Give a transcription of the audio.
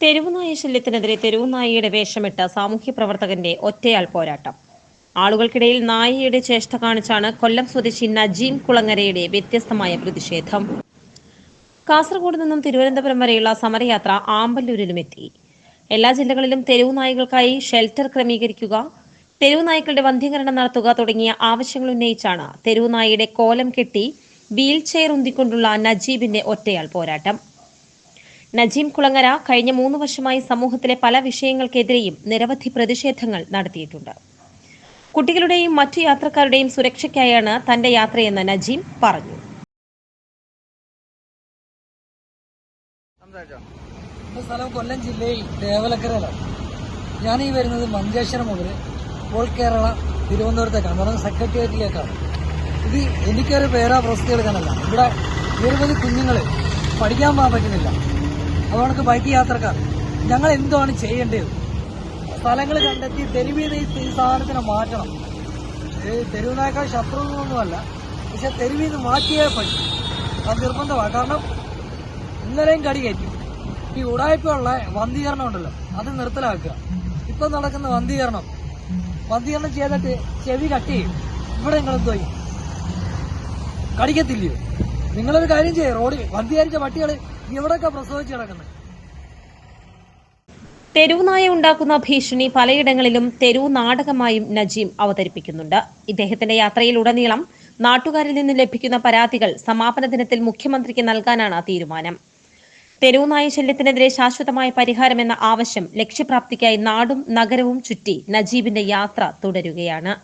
തെരുവുനായ ശല്യത്തിനെതിരെ തെരുവുനായയുടെ വേഷമിട്ട സാമൂഹ്യ പ്രവർത്തകന്റെ ഒറ്റയാൾ പോരാട്ടം. ആളുകൾക്കിടയിൽ നായയുടെ ചേഷ്ട കാണിച്ചാണ് കൊല്ലം സ്വദേശി നജീം കുളങ്ങരയുടെ വ്യത്യസ്തമായ പ്രതിഷേധം. കാസർഗോഡ് നിന്നും തിരുവനന്തപുരം വരെയുള്ള സമരയാത്ര ആമ്പല്ലൂരിലും എത്തി. എല്ലാ ജില്ലകളിലും തെരുവു നായികൾക്കായി ഷെൽട്ടർ ക്രമീകരിക്കുക തെരുവു നായ്ക്കളുടെ വന്ധ്യീകരണം നടത്തുക തുടങ്ങിയ ആവശ്യങ്ങൾ ഉന്നയിച്ചാണ് തെരുവു നായിയുടെ കോലം കെട്ടി വീൽ ചെയർ ഉന്തിക്കൊണ്ടുള്ള നജീബിന്റെ ഒറ്റയാൾ പോരാട്ടം. നജീം കുളങ്ങര കഴിഞ്ഞ മൂന്ന് വർഷമായി സമൂഹത്തിലെ പല വിഷയങ്ങൾക്കെതിരെയും നിരവധി പ്രതിഷേധങ്ങൾ നടത്തിയിട്ടുണ്ട്. കുട്ടികളുടെയും മറ്റു യാത്രക്കാരുടെയും സുരക്ഷയ്ക്കായാണ് തന്റെ യാത്രയെന്ന് നജീം പറഞ്ഞു. സ്ഥലം കൊല്ലം ജില്ലയിൽ ദേവലക്കരയിലാണ്. ഞാൻ ഈ വരുന്നത് മഞ്ചേശ്വരം മുതൽ ഓൾ കേരള തിരുവനന്തപുരത്തേക്കാണ്. എന്ന് പറഞ്ഞാൽ സെക്രട്ടേറിയറ്റിലേക്കാണ്. ഇത് എനിക്കൊരു പേരാ പ്രസിദ്ധീകരിക്കാനല്ല ഇവിടെ നിരവധി കുഞ്ഞുങ്ങൾ പഠിക്കാൻ പറ്റുന്നില്ല. അതുകൊണ്ട് ബൈക്ക് യാത്രക്കാർ. ഞങ്ങൾ എന്താണ് ചെയ്യേണ്ടത്? സ്ഥലങ്ങൾ കണ്ടെത്തി നിന്ന് ഈ സാധനത്തിനെ മാറ്റണം. തെരുവിനേക്കാൾ ശത്രുവൊന്നുമല്ല. പക്ഷെ നിന്ന് മാറ്റിയേ പറ്റും. അത് നിർബന്ധമാണ്. കാരണം ഇന്നലെയും കടി കയറ്റി. ഈ ഉടായ്പയുള്ള വന്ധീകരണം ഉണ്ടല്ലോ അത് നിർത്തലാക്കുക. ഇപ്പൊ നടക്കുന്ന വന്ധീകരണം. വന്ധീകരണം ചെയ്തിട്ട് ചെവി കട്ട് ചെയ്യും. ഇവിടെ നിങ്ങൾ എന്തോ കടിക്കത്തില്ലയോ? നിങ്ങളൊരു കാര്യം ചെയ്യേ റോഡിൽ വന്ധിയാരിച്ച പട്ടികൾ എവിടെയൊക്കെ പ്രസവിച്ച് കിടക്കുന്നത് തെരുവുനായ ഉണ്ടാക്കുന്ന ഭീഷണി പലയിടങ്ങളിലും തെരുവ് നാടകമായും നജീം അവതരിപ്പിക്കുന്നുണ്ട്. ഇദ്ദേഹത്തിന്റെ യാത്രയിലുടനീളം നാട്ടുകാരിൽ നിന്ന് ലഭിക്കുന്ന പരാതികൾ സമാപന ദിനത്തിൽ മുഖ്യമന്ത്രിക്ക് നൽകാനാണ് തീരുമാനം. തെരുവുനായ ശല്യത്തിനെതിരെ ശാശ്വതമായ പരിഹാരമെന്ന ആവശ്യം ലക്ഷ്യപ്രാപ്തിക്കായി നാടും നഗരവും ചുറ്റി നജീബിന്റെ യാത്ര തുടരുകയാണ്.